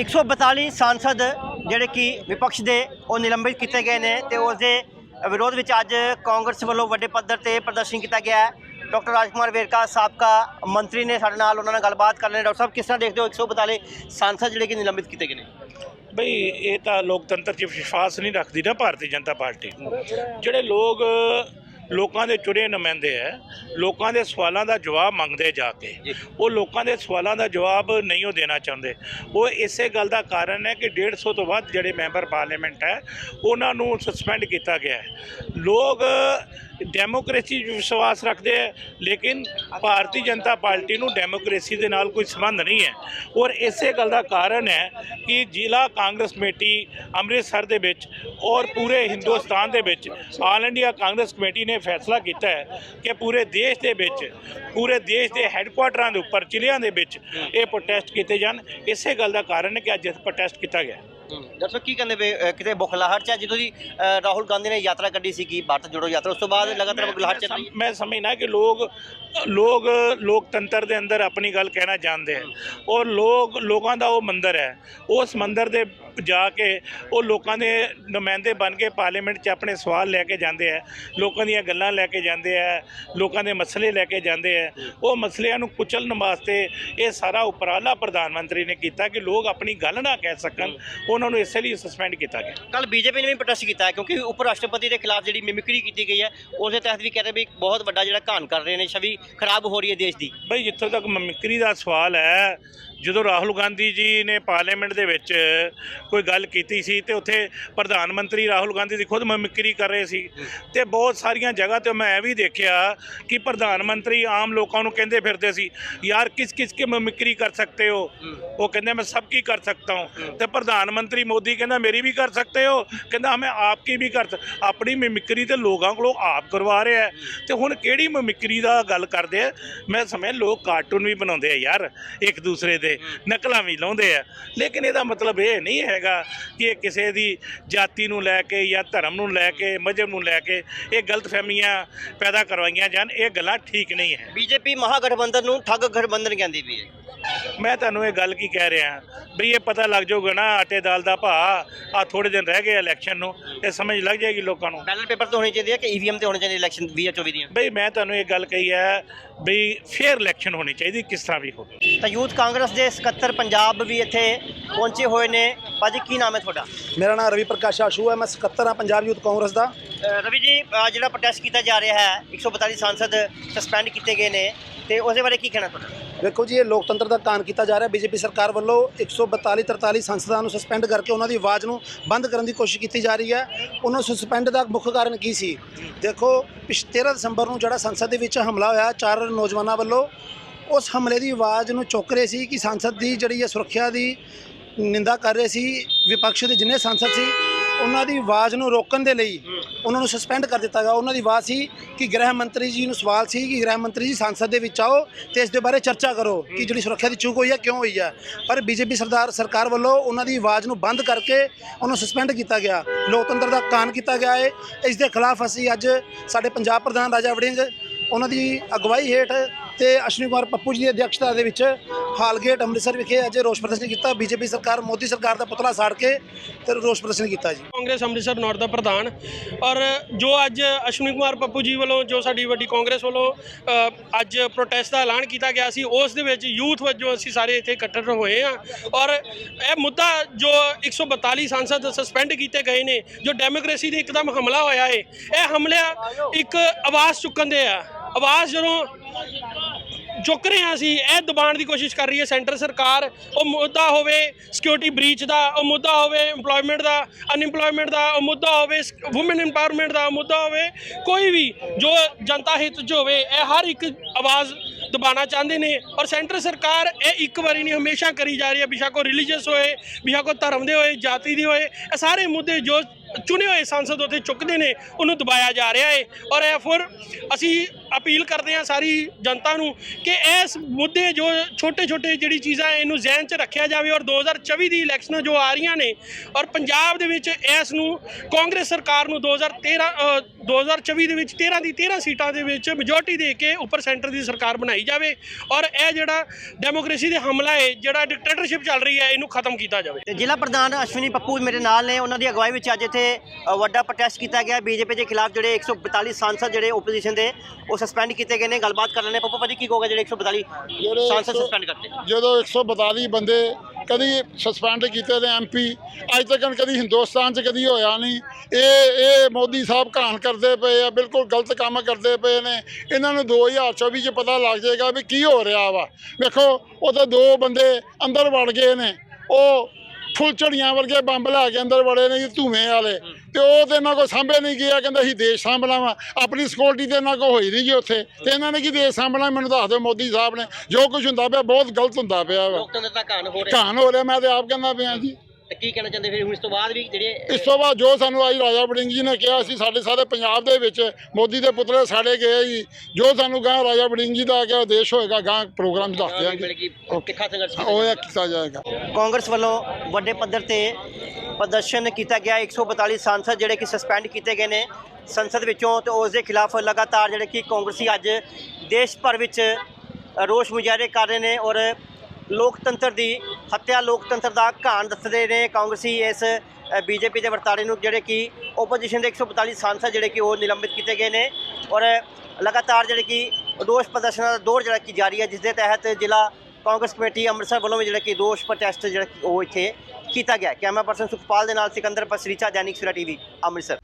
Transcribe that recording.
142 ਸਾਂਸਦ ਜਿਹੜੇ ਕਿ ਵਿਪਕਸ਼ ਦੇ, ਉਹ ਨਿਲੰਬਿਤ ਕੀਤੇ ਗਏ ਨੇ ਤੇ ਉਸ ਦੇ ਵਿਰੋਧ ਵਿੱਚ ਅੱਜ ਕਾਂਗਰਸ ਵੱਲੋਂ ਵੱਡੇ ਪੱਧਰ ਤੇ ਪ੍ਰਦਰਸ਼ਨ ਕੀਤਾ ਗਿਆ ਹੈ। ਡਾਕਟਰ ਰਾਜਕੁਮਾਰ ਵੇਰਕਾ, ਸਾਬਕਾ ਮੰਤਰੀ ਨੇ ਸਾਡੇ ਨਾਲ ਉਹਨਾਂ ਨਾਲ ਗੱਲਬਾਤ ਕਰ ਲਈ ਡਾਕਟਰ ਸਾਹਿਬ, ਕਿਸ ਤਰ੍ਹਾਂ ਦੇਖਦੇ ਹੋ 142 ਸਾਂਸਦ ਜਿਹੜੇ ਕਿ ਨਿਲੰਬਿਤ ਕੀਤੇ ਗਏ ਨੇ? ਬਈ, ਇਹ ਤਾਂ ਲੋਕਤੰਤਰ 'ਚ ਵਿਸ਼ਵਾਸ ਨਹੀਂ ਰੱਖਦੀ ਨਾ ਭਾਰਤੀ ਜਨਤਾ ਪਾਰਟੀ। ਜਿਹੜੇ ਲੋਕ ਲੋਕਾਂ ਦੇ ਚੁਣੇ ਨੁਮਾਇੰਦੇ ਹੈ ਲੋਕਾਂ ਦੇ ਸਵਾਲਾਂ ਦਾ ਜਵਾਬ ਮੰਗਦੇ ਜਾ ਕੇ। ਉਹ ਲੋਕਾਂ ਦੇ ਸਵਾਲਾਂ ਦਾ ਜਵਾਬ ਨਹੀਂ ਉਹ ਦੇਣਾ ਚਾਹੁੰਦੇ। ਉਹ ਇਸੇ ਗੱਲ ਦਾ ਕਾਰਨ ਹੈ ਕਿ 150 ਤੋਂ ਵੱਧ ਜਿਹੜੇ ਮੈਂਬਰ ਪਾਰਲੀਮੈਂਟ ਹੈ ਉਹਨਾਂ ਨੂੰ ਸਸਪੈਂਡ ਕੀਤਾ ਗਿਆ ਹੈ। ਲੋਕ ਡੈਮੋਕ੍ਰੇਸੀ ਵਿਸ਼ਵਾਸ ਰੱਖਦੇ ਹੈ ਲੇਕਿਨ ਭਾਰਤੀ ਜਨਤਾ ਪਾਰਟੀ ਨੂੰ ਡੈਮੋਕ੍ਰੇਸੀ ਦੇ ਨਾਲ ਕੋਈ ਸੰਬੰਧ ਨਹੀਂ ਹੈ। ਔਰ ਇਸੇ ਗੱਲ ਦਾ ਕਾਰਨ ਹੈ ਕਿ ਜ਼ਿਲ੍ਹਾ ਕਾਂਗਰਸ ਕਮੇਟੀ ਅੰਮ੍ਰਿਤਸਰ ਦੇ ਵਿੱਚ ਔਰ ਪੂਰੇ ਹਿੰਦੁਸਤਾਨ ਦੇ ਵਿੱਚ ਆਲ ਇੰਡੀਆ ਕਾਂਗਰਸ ਕਮੇਟੀ ਨੇ ਫੈਸਲਾ ਕੀਤਾ ਹੈ ਕਿ ਪੂਰੇ ਦੇਸ਼ ਦੇ ਵਿੱਚ, ਪੂਰੇ ਦੇਸ਼ ਦੇ ਹੈੱਡਕੁਆਟਰਾਂ ਦੇ ਉੱਪਰ, ਜ਼ਿਲ੍ਹਿਆਂ ਦੇ ਵਿੱਚ ਇਹ ਪ੍ਰੋਟੈਸਟ ਕੀਤੇ ਜਾਣ। ਇਸੇ ਗੱਲ ਦਾ ਕਾਰਨ ਹੈ ਕਿ ਅੱਜ ਪ੍ਰੋਟੈਸਟ ਕੀਤਾ ਗਿਆ। ਡਾਕਟਰ ਸਾਹਿਬ ਕੀ ਕਹਿੰਦੇ ਵੇ ਕਿਤੇ ਬੁਖਲਾਹਟ ਚ ਹੈ? ਜਦੋਂ ਦੀ ਰਾਹੁਲ ਗਾਂਧੀ ਨੇ ਯਾਤਰਾ ਕੱਢੀ ਸੀ ਕਿ ਭਾਰਤ ਜੋੜੋ ਯਾਤਰਾ ਉਸ ਤੋਂ ਬਾਅਦ ਲਗਾਤਾਰ ਬੁਖਲਾਹਟ ਚੱਲ ਰਹੀ ਹੈ ਮੈਂ ਸਮਝਣਾ ਕਿ ਲੋਕ ਲੋਕ ਲੋਕਤੰਤਰ ਦੇ ਅੰਦਰ ਆਪਣੀ ਗੱਲ ਕਹਿਣਾ ਜਾਣਦੇ ਹਨ ਔਰ ਲੋਕ ਲੋਕਾਂ ਦਾ ਉਹ ਮੰਦਰ ਹੈ। ਉਸ ਮੰਦਰ ਦੇ ਜਾ ਕੇ ਉਹ ਲੋਕਾਂ ਦੇ ਨੁਮਾਇੰਦੇ ਬਣ ਕੇ ਪਾਰਲੀਮੈਂਟ 'ਚ ਆਪਣੇ ਸਵਾਲ ਲੈ ਕੇ ਜਾਂਦੇ ਆ ਲੋਕਾਂ ਦੀਆਂ ਗੱਲਾਂ ਲੈ ਕੇ ਜਾਂਦੇ ਆ ਲੋਕਾਂ ਦੇ ਮਸਲੇ ਲੈ ਕੇ ਜਾਂਦੇ ਆ। ਉਹ ਮਸਲਿਆਂ ਨੂੰ ਕੁਚਲਣ ਵਾਸਤੇ ਇਹ ਸਾਰਾ ਉਪਰਾਲਾ ਪ੍ਰਧਾਨ ਮੰਤਰੀ ਨੇ ਕੀਤਾ ਕਿ ਲੋਕ ਆਪਣੀ ਗੱਲ ਨਾ ਕਹਿ ਸਕਣ। ਉਹਨਾਂ ਨੂੰ ਇਸੇ ਲਈ ਸਸਪੈਂਡ ਕੀਤਾ ਗਿਆ। ਕੱਲ ਬੀਜੇਪੀ ਨੇ ਵੀ ਪ੍ਰੋਟੈਸਟ ਕੀਤਾ ਕਿਉਂਕਿ ਉਪ ਰਾਸ਼ਟਰਪਤੀ ਦੇ ਖਿਲਾਫ ਜਿਹੜੀ ਮਿਮਿਕਰੀ ਕੀਤੀ ਗਈ ਹੈ ਉਸ ਤਹਿਤ ਵੀ ਕਹਿ ਰਹੇ ਵੀ ਬਹੁਤ ਵੱਡਾ ਜਿਹੜਾ ਘਾਣ ਕਰ ਰਹੇ ਨੇ ਛਵੀ ਖਰਾਬ ਹੋ ਰਹੀ ਹੈ ਦੇਸ਼ ਦੀ। ਬਈ ਜਿੱਥੋਂ ਤੱਕ ਮਮਿਕਰੀ ਦਾ ਸਵਾਲ ਹੈ ਜਦੋਂ ਰਾਹੁਲ ਗਾਂਧੀ ਜੀ ਨੇ ਪਾਰਲੀਮੈਂਟ ਦੇ ਵਿੱਚ ਕੋਈ ਗੱਲ ਕੀਤੀ ਸੀ ਤੇ ਉੱਥੇ ਪ੍ਰਧਾਨ ਮੰਤਰੀ ਰਾਹੁਲ ਗਾਂਧੀ ਦੀ ਖੁਦ ਮਮਿਕਰੀ ਕਰ ਰਹੇ ਸੀ ਤੇ ਬਹੁਤ ਸਾਰੀਆਂ ਜਗ੍ਹਾ ਤੇ ਮੈਂ ਇਹ ਵੀ ਦੇਖਿਆ ਕਿ ਪ੍ਰਧਾਨ ਮੰਤਰੀ ਆਮ ਲੋਕਾਂ ਨੂੰ ਕਹਿੰਦੇ ਫਿਰਦੇ ਸੀ, ਯਾਰ ਕਿਸ ਕਿਸ ਕੀ ਮਮਿਕਰੀ ਕਰ ਸਕਤੇ ਹੋ? ਉਹ ਕਹਿੰਦੇ, ਮੈਂ ਸਭ ਕੀ ਕਰ ਸਕਤਾ ਹੂੰ। ਤੇ ਪ੍ਰਧਾਨ ਮੰਤਰੀ ਮੋਦੀ ਕਹਿੰਦਾ, ਮੇਰੀ ਵੀ ਕਰ ਸਕਤੇ ਹੋ? ਕਹਿੰਦਾ, ਮੈਂ ਆਪਕੀ ਵੀ ਕਰ ਆਪਣੀ ਮਿਮਿਕਰੀ ਤੇ ਲੋਕਾਂ ਕੋਲੋਂ ਆਪ ਕਰਵਾ ਰਿਹਾ ਹੈ। ਤੇ ਹੁਣ ਕਿਹੜੀ ਮਿਮਿਕਰੀ ਦਾ ਗੱਲ ਕਰਦੇ ਆ? ਮੈਂ ਸਮੇਂ ਲੋਕ ਕਾਰਟੂਨ ਵੀ ਬਣਾਉਂਦੇ ਆ ਯਾਰ, ਇੱਕ ਦੂਸਰੇ ਦੇ ਨਕਲਾਂ ਵੀ ਲਾਉਂਦੇ ਆ। ਲੇਕਿਨ ਇਹਦਾ ਮਤਲਬ ਇਹ ਨਹੀਂ ਹੈਗਾ ਕਿ ਇਹ ਕਿਸੇ ਦੀ ਜਾਤੀ ਨੂੰ ਲੈ ਕੇ ਜਾਂ ਧਰਮ ਨੂੰ ਲੈ ਕੇ ਮਜ਼ਹਬ ਨੂੰ ਲੈ ਕੇ ਇਹ ਗਲਤਫਹਿਮੀਆਂ ਪੈਦਾ ਕਰਵਾਈਆਂ ਜਾਣ ਇਹ ਗੱਲਾਂ ਠੀਕ ਨਹੀਂ ਹੈ। ਬੀਜੇਪੀ ਮਹਾਗਠਬੰਧਨ ਨੂੰ ਠੱਗ ਗਠਬੰਧਨ ਕਹਿੰਦੀ ਵੀ ਹੈ। ਮੈਂ ਤੁਹਾਨੂੰ ਇਹ ਗੱਲ ਕੀ ਕਹਿ ਰਿਹਾ ਬਈ ਇਹ ਪਤਾ ਲੱਗ ਜਾਊਗਾ ਨਾ ਆਟੇ ਦਾਲ ਦਾ ਭਾਅ ਆ ਥੋੜੇ ਦਿਨ ਰਹਿ ਗਏ ਇਲੈਕਸ਼ਨ ਨੂੰ ਇਹ ਸਮਝ ਲੱਗ ਜਾਏਗੀ ਲੋਕਾਂ ਨੂੰ। ਬੈਲਟ ਪੇਪਰ ਤੇ ਹੋਣੀ ਚਾਹੀਦੀ ਹੈ ਕਿ ਈਵੀਐਮ ਤੇ ਹੋਣੀ ਚਾਹੀਦੀ ਇਲੈਕਸ਼ਨ 2024 ਦੀਆਂ? ਬਈ ਮੈਂ ਤੁਹਾਨੂੰ ਇਹ ਗੱਲ ਕਹੀ ਹੈ ਬਈ ਫੇਅਰ ਇਲੈਕਸ਼ਨ ਹੋਣੀ ਚਾਹੀਦੀ ਕਿਸ ਤਰ੍ਹਾਂ ਵੀ ਹੋਵੇ। ਤਾਂ ਯੂਥ ਕਾਂਗਰਸ ਦੇ ਸਕੱਤਰ ਪੰਜਾਬ ਵੀ ਇੱਥੇ ਪਹੁੰਚੇ ਹੋਏ ਨੇ। ਭਾਜੀ ਕੀ ਨਾਮ ਹੈ ਤੁਹਾਡਾ? ਮੇਰਾ ਨਾਮ ਰਵੀ ਪ੍ਰਕਾਸ਼ ਆਸ਼ੂ ਹੈ। ਮੈਂ ਸਕੱਤਰ ਹਾਂ ਪੰਜਾਬ ਯੂਥ ਕਾਂਗਰਸ ਦਾ। ਰਵੀ ਜੀ ਜਿਹੜਾ ਪ੍ਰੋਟੈਸਟ ਕੀਤਾ ਜਾ ਰਿਹਾ ਹੈ 142 ਸਾਂਸਦ ਸਸਪੈਂਡ ਕੀਤੇ ਗਏ ਨੇ ਤੇ ਉਹਦੇ ਬਾਰੇ ਕੀ ਕਹਿਣਾ ਤੁਹਾਡਾ? ਵੇਖੋ ਜੀ ਇਹ ਲੋਕਤੰਤਰ ਦਾ ਕਾਨ ਕੀਤਾ ਜਾ ਰਿਹਾ। ਬੀਜੇਪੀ ਸਰਕਾਰ ਵੱਲੋਂ 142 43 ਸੰਸਦਾਂ ਨੂੰ ਸਸਪੈਂਡ ਕਰਕੇ ਉਹਨਾਂ ਦੀ ਆਵਾਜ਼ ਨੂੰ ਬੰਦ ਕਰਨ ਦੀ ਕੋਸ਼ਿਸ਼ ਕੀਤੀ ਜਾ ਰਹੀ ਹੈ। ਉਹਨਾਂ ਸਸਪੈਂਡ ਦਾ ਮੁੱਖ ਕਾਰਨ ਕੀ ਸੀ? ਦੇਖੋ ਪਿਛ 13 ਦਸੰਬਰ ਨੂੰ ਜਿਹੜਾ ਸੰਸਦ ਦੇ ਵਿੱਚ ਹਮਲਾ ਹੋਇਆ ਚਾਰ ਨੌਜਵਾਨਾਂ ਵੱਲੋਂ ਉਸ ਹਮਲੇ ਦੀ ਆਵਾਜ਼ ਨੂੰ ਚੁੱਕ ਰਹੇ ਸੀ ਕਿ ਸੰਸਦ ਦੀ ਜਿਹੜੀ ਹੈ ਸੁਰੱਖਿਆ ਦੀ ਨਿੰਦਾ ਕਰ ਰਹੇ ਸੀ, ਵਿਪਕਸ਼ ਦੇ ਜਿੰਨੇ ਸੰਸਦ ਸੀ, ਉਹਨਾਂ ਦੀ ਆਵਾਜ਼ ਨੂੰ ਰੋਕਣ ਦੇ ਲਈ ਉਹਨਾਂ ਨੂੰ ਸਸਪੈਂਡ ਕਰ ਦਿੱਤਾ ਗਿਆ। ਉਹਨਾਂ ਦੀ ਆਵਾਜ਼ ਸੀ ਕਿ ਗ੍ਰਹਿ ਮੰਤਰੀ ਜੀ ਨੂੰ ਸਵਾਲ ਸੀ ਕਿ ਗ੍ਰਹਿ ਮੰਤਰੀ ਜੀ ਸੰਸਦ ਦੇ ਵਿੱਚ ਆਓ ਤੇ ਇਸ ਦੇ ਬਾਰੇ ਚਰਚਾ ਕਰੋ ਕਿ ਜਿਹੜੀ ਸੁਰੱਖਿਆ ਦੀ ਚੂਕ ਹੋਈ ਹੈ, ਕਿਉਂ ਹੋਈ ਹੈ। ਪਰ ਬੀਜੇਪੀ ਸਰਦਾਰ ਸਰਕਾਰ ਵੱਲੋਂ ਉਹਨਾਂ ਦੀ ਆਵਾਜ਼ ਨੂੰ ਬੰਦ ਕਰਕੇ ਉਹਨੂੰ ਸਸਪੈਂਡ ਕੀਤਾ ਗਿਆ। ਲੋਕਤੰਤਰ ਦਾ ਕਾਨ ਕੀਤਾ ਗਿਆ ਹੈ ਇਸ ਦੇ ਖਿਲਾਫ ਅਸੀਂ ਅੱਜ ਸਾਡੇ ਪੰਜਾਬ ਪ੍ਰਧਾਨ ਰਾਜਾ ਵੜਿੰਗ, ਉਹਨਾਂ ਦੀ ਅਗਵਾਈ ਹੇਠ ਤੇ ਅਸ਼ਵਨੀ ਕੁਮਾਰ ਪੱਪੂ ਜੀ ਦੀ ਅਧਿਕਸ਼ਤਾ ਦੇ ਵਿੱਚ ਹਾਲਗੇਟ ਅੰਮ੍ਰਿਤਸਰ ਵਿਖੇ ਅੱਜ ਰੋਸ ਪ੍ਰਦਰਸ਼ਨ ਕੀਤਾ। ਬੀਜੇਪੀ ਸਰਕਾਰ, ਮੋਦੀ ਸਰਕਾਰ ਦਾ ਪੁਤਲਾ ਸਾੜ ਕੇ ਤੇ ਰੋਸ ਪ੍ਰਦਰਸ਼ਨ ਕੀਤਾ ਜੀ। ਕਾਂਗਰਸ ਅੰਮ੍ਰਿਤਸਰ ਨਾਰਥ ਦਾ ਪ੍ਰਧਾਨ। ਔਰ ਜੋ ਅੱਜ ਅਸ਼ਵਨੀ ਕੁਮਾਰ ਪੱਪੂ ਜੀ ਵੱਲੋਂ, ਜੋ ਸਾਡੀ ਵੱਡੀ ਕਾਂਗਰਸ ਵੱਲੋਂ ਅੱਜ ਪ੍ਰੋਟੈਸਟ ਦਾ ਐਲਾਨ ਕੀਤਾ ਗਿਆ ਸੀ, ਉਸ ਦੇ ਵਿੱਚ ਯੂਥ ਵਜੋਂ ਅਸੀਂ ਸਾਰੇ ਇੱਥੇ ਇਕੱਠੇ ਹੋਏ ਆ ਔਰ ਇਹ ਮੁੱਦਾ ਜੋ 142 ਸੰਸਦ ਸਸਪੈਂਡ ਕੀਤੇ ਗਏ ਨੇ, ਜੋ ਡੈਮੋਕ੍ਰੇਸੀ ਦੇ ਇੱਕਦਮ ਹਮਲਾ ਹੋਇਆ ਹੈ ਇਹ ਹਮਲਾ ਇੱਕ ਆਵਾਜ਼ ਚੁੱਕਣ ਦੇ ਆ। ਆਵਾਜ਼ ਜਦੋਂ ਚੁੱਕ ਰਹੇ ਹਾਂ ਅਸੀਂ, ਇਹ ਦਬਾਉਣ ਦੀ ਕੋਸ਼ਿਸ਼ ਕਰ ਰਹੀ ਹੈ ਸੈਂਟਰ ਸਰਕਾਰ। ਉਹ ਮੁੱਦਾ ਹੋਵੇ ਸਿਕਿਉਰਿਟੀ ਬ੍ਰੀਚ ਦਾ, ਉਹ ਮੁੱਦਾ ਹੋਵੇ EMPLOYMENT ਦਾ ਅਨਇੰਪਲੋਇਮੈਂਟ ਦਾ, ਉਹ ਮੁੱਦਾ ਹੋਵੇ ਔਮਨ ਐਮਪਾਵਰਮੈਂਟ ਦਾ ਮੁੱਦਾ ਹੋਵੇ ਕੋਈ ਵੀ, ਜੋ ਜਨਤਾ ਹਿੱਤ 'ਚ ਹੋਵੇ, ਇਹ ਹਰ ਇੱਕ ਆਵਾਜ਼ ਦਬਾਉਣਾ ਚਾਹੁੰਦੇ ਨੇ। ਔਰ ਸੈਂਟਰ ਸਰਕਾਰ ਇਹ ਇੱਕ ਵਾਰੀ ਨਹੀਂ, ਹਮੇਸ਼ਾ ਕਰੀ ਜਾ ਰਹੀ ਹੈ। ਬਿਸ਼ਾ ਕੋ ਰਿਲੀਜੀਅਸ ਹੋਏ, ਬਿਸ਼ਾ ਕੋ ਧਰਮ ਦੇ ਹੋਏ, ਜਾਤੀ ਦੇ ਹੋਏ, ਇਹ ਸਾਰੇ ਮੁੱਦੇ ਜੋ ਚੁਣੇ ਹੋਏ ਸੰਸਦ ਉੱਥੇ ਚੁੱਕਦੇ ਨੇ, ਉਹਨੂੰ ਦਬਾਇਆ ਜਾ ਰਿਹਾ ਹੈ। ਔਰ ਇਹ ਫਿਰ ਅਸੀਂ ਅਪੀਲ ਕਰਦੇ ਆ ਸਾਰੀ ਜਨਤਾ ਨੂੰ ਕਿ ਇਸ ਮੁੱਦੇ ਜੋ ਛੋਟੇ ਛੋਟੇ ਜਿਹੜੀ ਚੀਜ਼ਾਂ ਇਹਨੂੰ ਜ਼ਿਹਨ 'ਚ ਰੱਖਿਆ ਜਾਵੇ ਔਰ 2024 ਦੀ ਇਲੈਕਸ਼ਨਾਂ ਜੋ ਆ ਰਹੀਆਂ ਨੇ ਔਰ ਪੰਜਾਬ ਦੇ ਵਿੱਚ ਇਸ ਨੂੰ ਕਾਂਗਰਸ ਸਰਕਾਰ ਨੂੰ 2013 ਅ, 2024 ਦੇ ਵਿੱਚ 13 ਦੀ 13 ਸੀਟਾਂ ਦੇ ਵਿੱਚ ਮੈਜੋਰਟੀ ਦੇ ਕੇ ਉੱਪਰ ਸੈਂਟਰ ਦੀ ਸਰਕਾਰ ਬਣਾਈ ਜਾਵੇ ਔਰ ਇਹ ਜਿਹੜਾ ਡੈਮੋਕ੍ਰੇਸੀ ਦੇ ਹਮਲਾ ਹੈ ਜਿਹੜਾ ਡਿਕਟੇਟਰਸ਼ਿਪ ਚੱਲ ਰਹੀ ਹੈ ਇਹਨੂੰ ਖਤਮ ਕੀਤਾ ਜਾਵੇ। ਤੇ ਜ਼ਿਲ੍ਹਾ ਪ੍ਰਧਾਨ ਅਸ਼ਵਨੀ ਪੱਪੂ ਮੇਰੇ ਨਾਲ ਨੇ ਉਹਨਾਂ ਦੀ ਅਗਵਾਈ ਵਿੱਚ ਅੱਜ ਇੱਥੇ ਵੱਡਾ ਪ੍ਰੋਟੈਸਟ ਕੀਤਾ ਗਿਆ। ਬੀਜੇਪੀ ਦੇ ਖਿਲਾਫ ਜਿਹੜੇ 142 ਸਾਂਸਦ ਜਿਹੜੇ ਓਪੋਜੀਸ਼ਨ ਦੇ ਉਹ ਸਸਪੈਂਡ ਕੀਤੇ ਗਏ ਨੇ ਗੱਲਬਾਤ ਕਰ ਲੈਣੇ ਪੱਪੂ ਭਾਜੀ ਕੀ ਕਹੋਗੇ ਜਿਹੜੇ 142 ਜਿਹੜੇ ਸਾਂਸਦ ਸਸਪੈਂਡ ਕਰਤੇ? ਜਦੋਂ 142 ਬੰਦੇ ਕਦੀ ਸਸਪੈਂਡ ਕੀਤੇ ਨੇ ਐਮਪੀ ਅੱਜ ਤੱਕ ਕਦੀ ਹਿੰਦੁਸਤਾਨ 'ਚ ਕਦੀ ਹੋਇਆ ਨਹੀਂ। ਇਹ ਇਹ ਮੋਦੀ ਸਾਹਿਬ ਘਾਣ ਕਰਦੇ ਪਏ ਆ ਬਿਲਕੁਲ ਗਲਤ ਕੰਮ ਕਰਦੇ ਪਏ ਨੇ। ਇਹਨਾਂ ਨੂੰ 2024 'ਚ ਪਤਾ ਲੱਗ ਜਾਏਗਾ ਵੀ ਕੀ ਹੋ ਰਿਹਾ ਵਾ। ਵੇਖੋ ਉਹ ਤਾਂ ਦੋ ਬੰਦੇ ਅੰਦਰ ਵੜ ਗਏ ਨੇ। ਉਹ ਫੁੱਲਝੜੀਆਂ ਵਰਗੇ ਬੰਬ ਲੈ ਕੇ ਅੰਦਰ ਵੜੇ ਨੇ ਧੂਵੇਂ ਵਾਲੇ। ਤੇ ਉਹ ਤੇ ਇਹਨਾਂ ਕੋ ਸਾਂਭੇ ਨਹੀਂ ਗਿਆ ਕਹਿੰਦਾ ਅਸੀਂ ਦੇਸ਼ ਸਾਂਭਣਾ ਵਾ ਆਪਣੀ ਸਿਕਿਉਰਿਟੀ ਤੇ ਇਹਨਾਂ ਕੋ ਹੋਈ ਨਹੀਂ ਜੀ ਉੱਥੇ। ਤੇ ਇਹਨਾਂ ਨੇ ਕੀ ਦੇਸ਼ ਸਾਂਭਣਾ ਮੈਨੂੰ ਦੱਸ ਦਿਓ ਮੋਦੀ ਸਾਹਿਬ ਨੇ। ਜੋ ਕੁਝ ਹੁੰਦਾ ਪਿਆ ਬਹੁਤ ਗਲਤ ਹੁੰਦਾ ਪਿਆ ਵਾ। ਲੋਕਤੰਤਰ ਦਾ ਕਾਨ ਹੋ ਰਿਹਾ। ਘਾਣ ਹੋ ਰਿਹਾ ਮੈਂ ਤੇ ਆਪ ਕਹਿੰਦਾ ਪਿਆ ਜੀ। ਤੇ ਕੀ ਕਹਿਣਾ ਚਾਹੁੰਦੇ ਫਿਰ? ਹੁਣ ਇਸ ਤੋਂ ਬਾਅਦ ਵੀ ਜਿਹੜੇ ਇਸ ਤੋਂ ਬਾਅਦ ਜੋ ਸਾਨੂੰ ਅੱਜ ਰਾਜਾ ਵੜਿੰਗ ਜੀ ਨੇ ਕਿਹਾ ਸੀ ਸਾਡੇ ਸਾਰੇ ਪੰਜਾਬ ਦੇ ਵਿੱਚ ਮੋਦੀ ਦੇ ਪੁੱਤਰ ਸਾੜੇ ਗਏ ਜੀ। ਜੋ ਸਾਨੂੰ ਗਾਂ ਰਾਜਾ ਵੜਿੰਗ ਜੀ ਦਾ ਕਿ ਦੇਸ਼ ਹੋਏਗਾ ਗਾਂ ਪ੍ਰੋਗਰਾਮ ਦੱਸ ਦਿਆਂਗੇ। ਤਿੱਖਾ ਸੰਘਰਸ਼ ਉਹ ਇਹ ਕੀਤਾ ਜਾਏਗਾ। ਕਾਂਗਰਸ ਵੱਲੋਂ ਵੱਡੇ ਪੱਧਰ ਤੇ ਪ੍ਰਦਰਸ਼ਨ ਕੀਤਾ ਗਿਆ। 142 ਸਾਂਸਦ ਜਿਹੜੇ ਕਿ ਸਸਪੈਂਡ ਕੀਤੇ ਗਏ ਨੇ ਸੰਸਦ ਵਿੱਚੋਂ ਤੇ ਉਸ ਦੇ ਖਿਲਾਫ ਲਗਾਤਾਰ ਜਿਹੜੇ ਕਿ ਕਾਂਗਰਸੀ ਅੱਜ ਦੇਸ਼ ਭਰ ਵਿੱਚ ਰੋਸ ਮੁਜ਼ਾਹਰੇ ਕਰ ਰਹੇ ਨੇ ਔਰ ਲੋਕਤੰਤਰ ਦੀ ਹੱਤਿਆ ਲੋਕਤੰਤਰ ਦਾ ਘਾਣ ਦੱਸਦੇ ਨੇ। ਕਾਂਗਰਸੀ ਇਸ ਬੀਜੇਪੀ ਦੇ ਵਰਤਾਰੇ ਨੂੰ ਜਿਹੜੇ ਕਿ ਓਪੋਜੀਸ਼ਨ ਦੇ 142 ਸਾਂਸਦ ਜਿਹੜੇ ਕਿ ਉਹ ਨਿਲੰਬਿਤ ਕੀਤੇ ਗਏ ਨੇ ਔਰ ਲਗਾਤਾਰ ਜਿਹੜੇ ਕਿ ਰੋਸ ਪ੍ਰਦਰਸ਼ਨਾਂ ਦਾ ਦੌਰ ਜਿਹੜਾ ਕਿ ਜਾਰੀ ਹੈ, ਜਿਸ ਦੇ ਤਹਿਤ ਜ਼ਿਲ੍ਹਾ ਕਾਂਗਰਸ ਕਮੇਟੀ ਅੰਮ੍ਰਿਤਸਰ ਵੱਲੋਂ ਵੀ ਜਿਹੜਾ ਕਿ ਰੋਸ ਪ੍ਰੋਟੈਸਟ ਜਿਹੜਾ ਕਿ ਉਹ ਇੱਥੇ ਕੀਤਾ ਗਿਆ। ਕੈਮਰਾ ਪਰਸਨ ਸੁਖਪਾਲ ਦੇ ਨਾਲ ਸਿਕੰਦਰ ਪਸਰੀਚਾ ਦੈਨਿਕ ਸਵੇਰਾ ਟੀਵੀ ਅੰਮ੍ਰਿਤਸਰ।